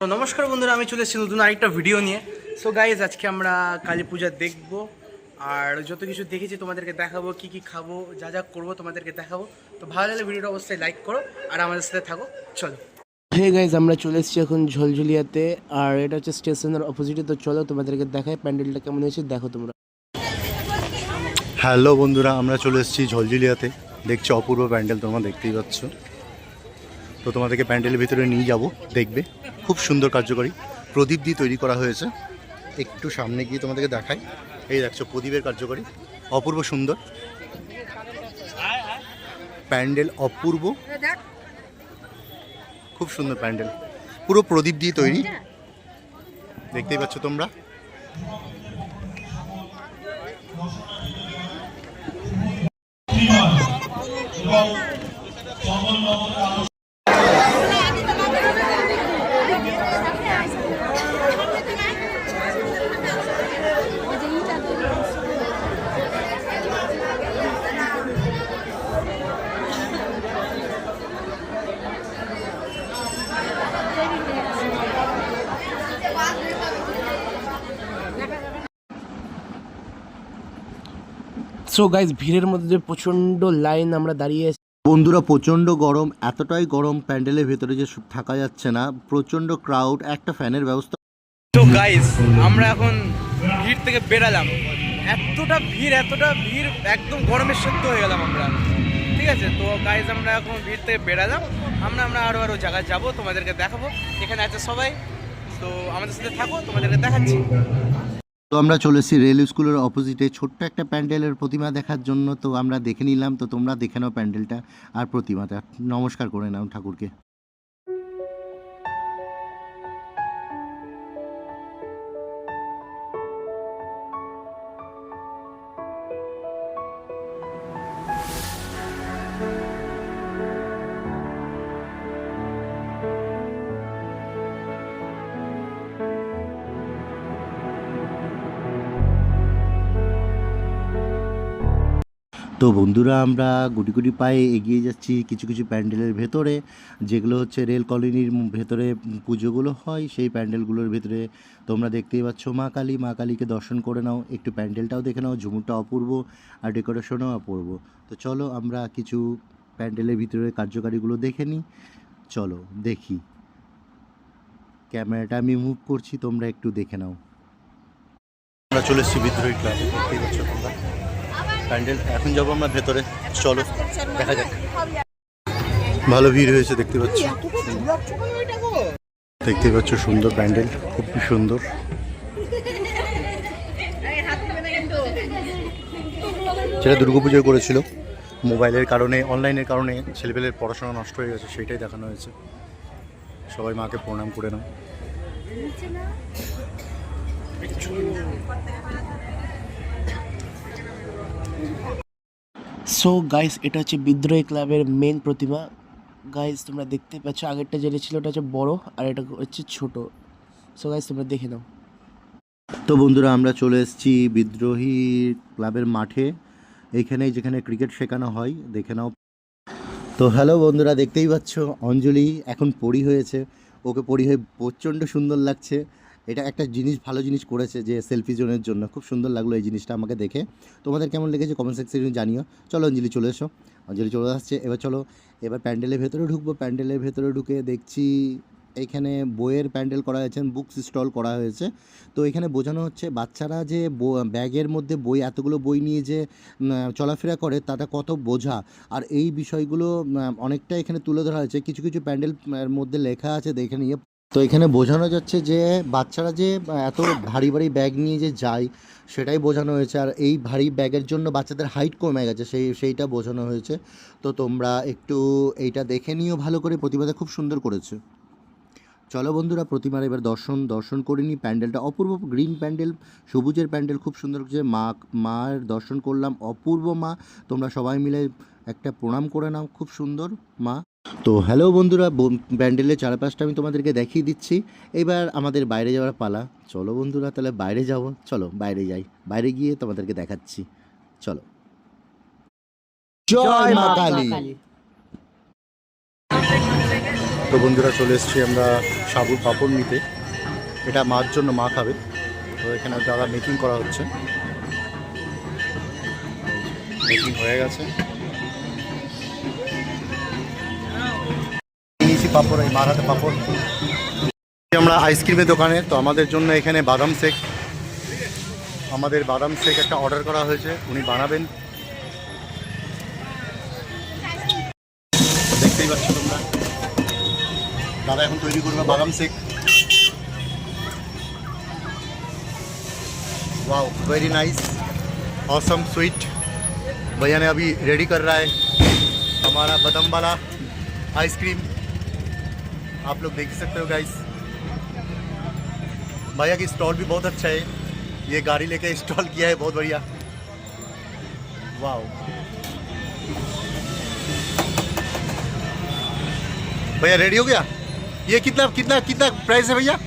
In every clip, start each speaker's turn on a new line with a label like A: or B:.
A: নমস্কার বন্ধুরা আমি চলে এসেছি নতুন আরেকটা ভিডিও নিয়ে। সো গাইজ আজকে আমরা কালী পূজা দেখব। আর যত কিছু দেখেছি তোমাদেরকে দেখাবো কি কি খাব যা যা করব তোমাদেরকে দেখাবো। তো ভালো লাগলে ভিডিওটা অবশ্যই লাইক করো আর আমাদের সাথে থাকো। চলো। হে গাইজ আমরা চলে এসেছি এখন ঝলঝলিয়াতে আর এটা হচ্ছে স্টেশনের অপোজিটে তো চলো তোমাদেরকে দেখাই প্যান্ডেলটা কেমন হয়েছে দেখো তোমরা।
B: হ্যালো বন্ধুরা আমরা চলে এসেছি ঝলঝিলিয়াতে। দেখছি অপূর্ব প্যান্ডেল তোমরা দেখতেই পাচ্ছ। তো তোমাদেরকে প্যান্ডেলের ভিতরে নিয়ে যাব, দেখবে। খুব সুন্দর কার্যকরী প্রদীপ দিয়ে তৈরি করা হয়েছে। একটু সামনে গিয়ে তোমাদেরকে দেখাই। এই দেখছ, প্রদীপের কার্যকরী। অপূর্ব সুন্দর। প্যান্ডেল অপূর্ব। খুব সুন্দর প্যান্ডেল। পুরো প্রদীপ দিয়ে তৈরি। দেখতেই পাচ্ছ তোমরা।
A: সো গাইজ ভিড়ের মধ্যে প্রচণ্ড লাইন আমরা দাঁড়িয়ে আছি।
B: বন্ধুরা প্রচণ্ড গরম এতটাই গরম প্যান্ডেলের ভেতরে যে থাকা যাচ্ছে না প্রচণ্ড ক্রাউড একটা ফ্যানের ব্যবস্থা।
A: তো গাইজ আমরা এখন ভিড় থেকে বেরালাম। এতটা ভিড় এতটা ভিড় একদম গরমের সত্য হয়ে গেলাম আমরা। ঠিক আছে? তো গাইজ আমরা এখন ভিড় থেকে বেরালাম। আমরা আমরা আরও আরও জায়গায় যাব তোমাদেরকে দেখাবো। এখানে আছে সবাই। তো আমাদের সাথে থাকো তোমাদেরকে দেখাচ্ছি।
B: তো আমরা চলে এসেছি রেল স্কুলের অপোজিটে ছোট্ট একটা প্যান্ডেলের প্রতিমা দেখার জন্য তো আমরা দেখে নিলাম, তো তোমরা দেখে নাও প্যান্ডেলটা আর প্রতিমাটা। নমস্কার করে নাও ঠাকুরকে। তো বন্ধুরা, আমরা গুটি গুটি পায়ে এগিয়ে যাচ্ছি কিছু কিছু প্যান্ডেলের ভেতরে, যেগুলো হচ্ছে রেল কলোনির ভেতরে পুজোগুলো হয়। সেই প্যান্ডেলগুলোর ভেতরে তোমরা দেখতেই পাচ্ছ মা কালী। মা কালীকে দর্শন করে নাও। একটু প্যান্ডেলটাও দেখে নাও। ঝুমুরটা অপূর্ব আর ডেকোরেশনও অপূর্ব। তো চলো, আমরা কিছু প্যান্ডেলের ভিতরে কার্যকারীগুলো দেখে নিই। চলো, দেখি। ক্যামেরাটা আমি মুভ করছি, তোমরা একটু দেখে নাও। আমরা চলে এসেছি বিদ্রোহী ক্লাবে, দেখতেই পাচ্ছ তোমরা। প্যান্ডেল। এখন যাব আমরা ভেতরে। চলো, দেখা যাক। ভালো ভিড় হয়েছে, দেখতে পাচ্ছ। দেখতে পাচ্ছ সুন্দর প্যান্ডেল, খুব সুন্দর। সেটা দুর্গাপুজোয় করেছিল, মোবাইলের কারণে, অনলাইনের কারণে ছেলেপেলের পড়াশোনা নষ্ট হয়ে গেছে সেটাই দেখানো হয়েছে। সবাই মাকে প্রণাম করে নাও।
A: সো গাইস এটা হচ্ছে বিদ্রোহী ক্লাবের মেন প্রতিমা। গাইস তোমরা দেখতে পাচ্ছ, আগেরটা যেটা ছিল, ওটা হচ্ছে বড়, আর এটা হচ্ছে ছোট। সো গাইস তোমরা দেখে নাও।
B: তো বন্ধুরা, আমরা চলে এসেছি বিদ্রোহী ক্লাবের মাঠে। এইখানে যেখানে ক্রিকেট শেখানো হয়, দেখে নাও। তো হ্যালো বন্ধুরা, দেখতেই পাচ্ছ, অঞ্জলি এখন পড়ি হয়েছে। ওকে পড়ি হয়ে প্রচণ্ড সুন্দর লাগছে। এটা একটা জিনিস, ভালো জিনিস করেছে যে সেলফি জোনের জন্য। খুব সুন্দর লাগল এই জিনিসটা আমাকে দেখে। তোমাদের কেমন লেগেছে কমেন্ট সেকশনে জানিও। চলো অঞ্জলি চলে এসো। অঞ্জলি চলে আসছে। এবার চলো, এবার প্যান্ডেলের ভেতরে ঢুকবো। প্যান্ডেলের ভেতরে ঢুকে দেখছি এখানে বইয়ের প্যান্ডেল করা হয়েছে বুকস স্টল করা হয়েছে। তো এখানে বোঝানো হচ্ছে, বাচ্চারা যে ব্যাগের মধ্যে বই, এতগুলো বই নিয়ে যে চলাফেরা করে তাটা কত বোঝা। আর এই বিষয়গুলো অনেকটা এখানে তুলে ধরা হয়েছে। কিছু কিছু প্যান্ডেল মধ্যে লেখা আছে, দেখে নিয়ে তো এখানে বোঝানো যাচ্ছে যে বাচ্চারা যে এত ভারী ভারী ব্যাগ নিয়ে যে যায়, সেটাই বোঝানো হয়েছে। আর এই ভারী ব্যাগের জন্য বাচ্চাদের হাইট কমে গেছে, সেই, সেইটা বোঝানো হয়েছে। তো তোমরা একটু এইটা দেখে নিও ভালো করে প্রতিবাদে খুব সুন্দর করেছে। চলো বন্ধুরা, প্রতিমার এবার দর্শন দর্শন করে নিই। প্যান্ডেলটা অপূর্ব গ্রিন প্যান্ডেল, সবুজের প্যান্ডেল খুব সুন্দর যে মা, মায়ের দর্শন করলাম। অপূর্ব মা, তোমরা সবাই মিলে একটা প্রণাম করে নাও, খুব সুন্দর মা। তো হ্যালো বন্ধুরা ব- প্যান্ডেলের চারপাশটা আমি তোমাদেরকে দেখিয়ে দিচ্ছি। এবার আমাদের বাইরে যাওয়ার পালা। চলো বন্ধুরা তাহলে বাইরে যাব। চলো বাইরে যাই। বাইরে গিয়ে তোমাদেরকে দেখাচ্ছি। চলো। জয় মা কালী। তো বন্ধুরা চলে এসেছি আমরা সাবুর পাপড় নিতে। এটা মার জন্য মা খাবে। তো এখানে দাদা মেকিং করা হচ্ছে। মেকিং হয়ে গেছে। পাপড় এই মার হাতে পাপড় আমরা আইসক্রিমের দোকানে তো আমাদের জন্য এখানে বাদাম শেক আমাদের বাদাম শেক একটা অর্ডার করা হয়েছে উনি বানাবেন দেখতেই পাচ্ছ তোমরা दादा এখন তৈরি করবে বাদাম shake wow very nice awesome sweet भैया ने अभी रेडी कर रहा है हमारा बदम वाला आइसक्रीम आप लोग देख सकते हो गाइस भैया की स्टॉल भी बहुत अच्छा है ये गाड़ी लेके इंस्टॉल किया है बहुत बढ़िया वाओ भैया रेडी हो गया ये कितना कितना कितना प्राइस है भैया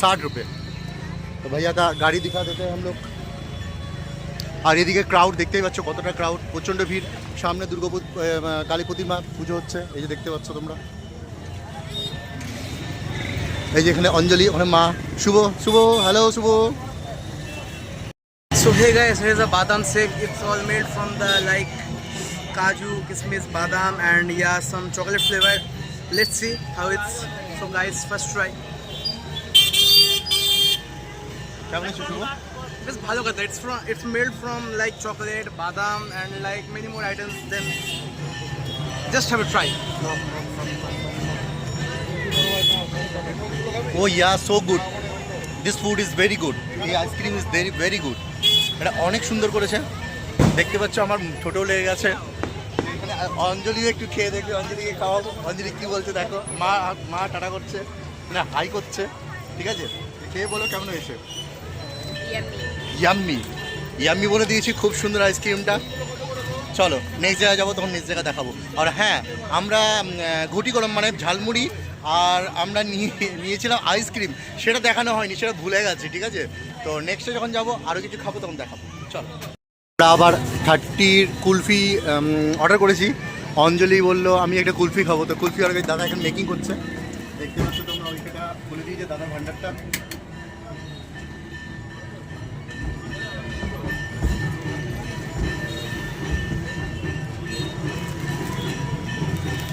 B: साठ रुपये तो भैया का गाड़ी दिखा देते हैं हम लोग আর এদিকে ক্রাউড দেখতেই পাচ্ছ কতটা ক্রাউড প্রচণ্ড ভিড় সামনে দুর্গাপুর কালী প্রতিমা পুজো হচ্ছে এই যে দেখতে পাচ্ছ তোমরা এই যে এখানে অঞ্জলি ওখানে মা Shubho Shubho hello Shubho
A: So hey guys, here's a badam shake. It's all made from the like kaju, kismis, badam, and yeah, some chocolate flavor. Let's see how it's. So guys, first try. It's bhalo kata. It's from. It's made from like chocolate, badam, and like many more items. Then just have a try.
B: Oh yeah so good this food is very good এই ice cream is very very good এটা অনেক সুন্দর করেছে। দেখতে পাচ্ছ আমার ছোটো লেগে গেছে। এখানে অঞ্জলি একটু খেয়ে দেখবে অঞ্জলিকে খাওয়াবো। অঞ্জলি কী বলছে দেখো মা মা টাটা করছে না হাই করছে ঠিক আছে? খেয়ে বলো কেমন হয়েছে? ইয়াম্মি ইয়াম্মি বলে দিয়েছি খুব সুন্দর আইসক্রিমটা চলো নেক্সট জায়গায় যাব, তখন নেক্সট জায়গায় দেখাবো। আর হ্যাঁ আমরা ঘুটি গরম মানে ঝালমুড়ি আর আমরা নিয়ে, নিয়েছিলাম আইসক্রিম সেটা দেখানো হয়নি, সেটা ভুলে গেছি, ঠিক আছে? তো নেক্সটে যখন যাব আরও কিছু খাব, তখন দেখাবো। চলো। আমরা আবার থার্টির কুলফি অর্ডার করেছি। অঞ্জলি বলল, আমি একটা কুলফি খাব। তো কুলফি অর্ডার দাদা এখন মেকিং করছে। দেখতে পাচ্ছ তোমরা ওইটা খুলে দিয়েছে দাদা ভান্ডারটা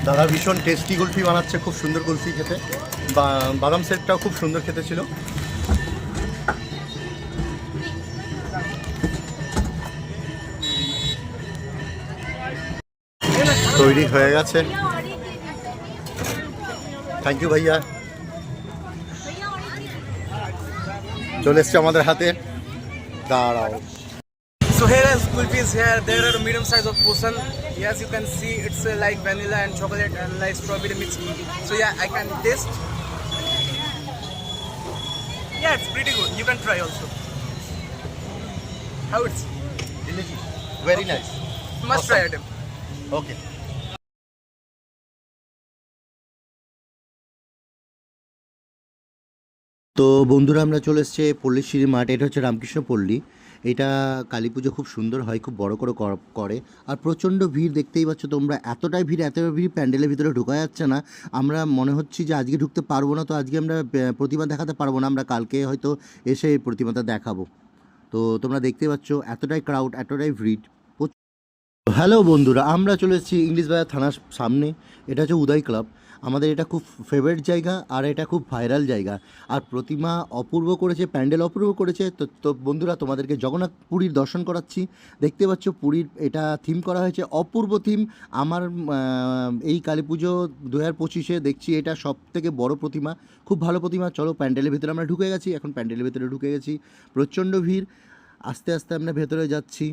B: দাদা ভীষণ টেস্টি কুলফি বানাচ্ছে, খুব সুন্দর কুলফি খেতে। বাদাম সেটটাও খুব সুন্দর খেতে ছিল। তৈরি হয়ে গেছে। থ্যাংক ইউ ভাইয়া। চলে এসছে আমাদের হাতে। দাঁড়াও।
A: So here is kulfis here. There are. As you can see, it's uh, like vanilla and chocolate and like strawberry mix. So yeah, I can taste. Yeah, it's pretty good. You can try also. How it's
B: very nice
A: must awesome. try item.
B: Okay তো বন্ধুরা আমরা চলে এসেছি পল্লীশ্রী মাঠ এটা হচ্ছে রামকৃষ্ণ পল্লী এটা কালী পুজো খুব সুন্দর হয়, খুব বড় করে করে আর প্রচণ্ড ভিড় দেখতেই পাচ্ছ তোমরা, এতটাই ভিড় এতটাই ভিড় প্যান্ডেলের ভিতরে ঢোকা যাচ্ছে না। আমরা মনে হচ্ছে যে আজকে ঢুকতে পারব না, তো আজকে আমরা প্রতিমা দেখাতে পারব না, আমরা কালকে হয়তো এসে প্রতিমাটা দেখাবো। তো তোমরা দেখতে পাচ্ছ এতটাই ক্রাউড এতটাই ভিড়। হ্যালো বন্ধুরা, আমরা চলে এসেছি ইংলিশ বাজার থানার সামনে, এটা হচ্ছে উদয় ক্লাব আমাদের এটা খুব ফেভারিট জায়গা আর এটা খুব ভাইরাল জায়গা। আর প্রতিমা অপূর্ব করেছে, প্যান্ডেল অপূর্ব করেছে। তো তো বন্ধুরা, তোমাদেরকে জগন্নাথ পুরীর দর্শন করাচ্ছি। দেখতে পাচ্ছ পুরীর এটা থিম করা হয়েছে, অপূর্ব থিম আমার এই কালী পুজো দু হাজার পঁচিশে দেখছি এটা সব থেকে বড় প্রতিমা। খুব ভালো প্রতিমা। চলো প্যান্ডেলের ভিতরে আমরা ঢুকে গেছি। এখন প্যান্ডেলের ভিতরে ঢুকে গেছি। প্রচণ্ড ভিড়। আস্তে আস্তে আমরা ভেতরে যাচ্ছি।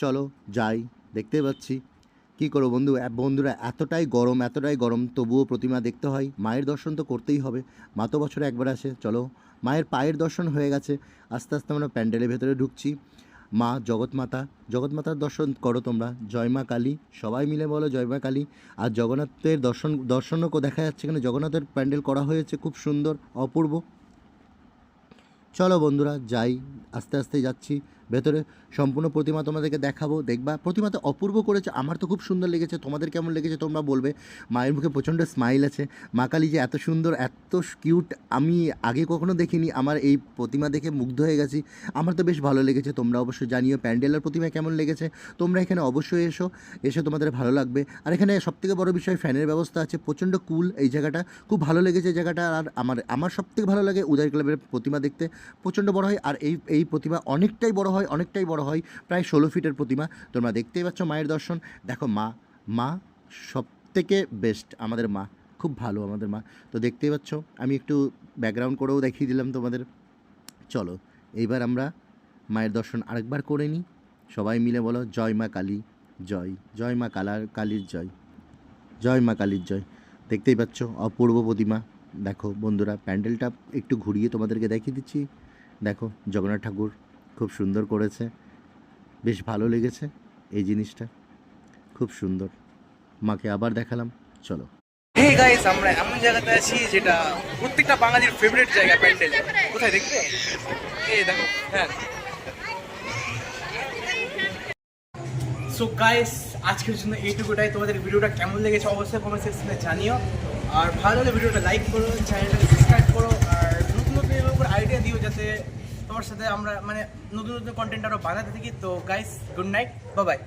B: চলো যাই। দেখতে পাচ্ছি। কি করো বন্ধু? বন্ধুরা, এতটাই গরম এতটাই গরম, তবুও প্রতিমা দেখতে হয়। মায়ের দর্শন তো করতেই হবে। মা তো বছরে একবার আসে, চলো। মায়ের পায়ের দর্শন হয়ে গেছে। আস্তে আস্তে আমরা প্যান্ডেলের ভেতরে ঢুকছি। মা, জগৎমাতা, জগৎমাতার দর্শন করো তোমরা। জয় মা কালী, সবাই মিলে বলো জয় মা কালী। আর জগন্নাথের দর্শন, দর্শনও দেখা যাচ্ছে এখানে। জগন্নাথের প্যান্ডেল করা হয়েছে খুব সুন্দর, অপূর্ব। চলো বন্ধুরা, যাই। আস্তে আস্তে যাচ্ছি। ভেতরে সম্পূর্ণ প্রতিমা তোমাদেরকে দেখাবো, দেখবা। প্রতিমা তো অপূর্ব করেছে, আমার তো খুব সুন্দর লেগেছে, তোমাদের কেমন লেগেছে তোমরা বলবে। মায়ের মুখে প্রচণ্ড স্মাইল আছে। মা কালী যে এত সুন্দর, এত কিউট আমি আগে কখনো দেখিনি, আমার এই প্রতিমা দেখে মুগ্ধ হয়ে গেছি। আমার তো বেশ ভালো লেগেছে, তোমরা অবশ্যই জানিও প্যান্ডেলের প্রতিমা কেমন লেগেছে। তোমরা এখানে অবশ্যই এসো, এসে তোমাদের ভালো লাগবে। আর এখানে সবথেকে বড় বিষয়, ফ্যানের ব্যবস্থা আছে, প্রচণ্ড কুল এই জায়গাটা। খুব ভালো লেগেছে জায়গাটা, আর আমার আমার সবথেকে ভালো লাগে উদয় ক্লাবের প্রতিমা দেখতে, প্রচণ্ড বড় হয়। আর এই এই প্রতিমা অনেকটাই বড় হয় অনেকটাই বড় হয়, প্রায় ষোলো ফিটের প্রতিমা। তোমরা দেখতেই পাচ্ছ মায়ের দর্শন। দেখো মা মা সব থেকে বেস্ট আমাদের মা, খুব ভালো আমাদের মা। তো দেখতেই পাচ্ছ, আমি একটু ব্যাকগ্রাউন্ড করেও দেখিয়ে দিলাম তোমাদের। চলো, এইবার আমরা মায়ের দর্শন আরেকবার করে নিই। সবাই মিলে বলো, জয় মা কালী, জয় জয় মা কালার, কালীর জয় জয় মা কালীর জয়। দেখতেই পাচ্ছ, অপূর্ব প্রতিমা। দেখো বন্ধুরা, প্যান্ডেলটা একটু ঘুরিয়ে তোমাদেরকে দেখিয়ে দিচ্ছি। দেখো, জগন্নাথ ঠাকুর খুব সুন্দর করেছে। বেশ ভালো লেগেছে এই জিনিসটা। খুব সুন্দর। মাকে আবার দেখালাম। চলো।
A: গাইস আমরা এমন জায়গাতে আছি যেটা প্রত্যেকটা বাঙালির ফেভারিট জায়গা প্যান্ডেল। কোথায় দেখবে? এই দেখো হ্যাঁ। সো গাইস আজকের জন্য এইটুকুটাই। তোমাদের ভিডিওটা কেমন লেগেছে অবশ্যই কমেন্ট সেকশনে জানিও। আর ভালো হলে ভিডিওটা লাইক করো চ্যানেলটাকে সাবস্ক্রাইব করো আর নতুন নতুন এর উপর আইডিয়া দিও যাতে সাথে আমরা মানে নতুন নতুন কন্টেন্ট আরও বানাতে থাকি। তো গাইস গুড নাইট বাই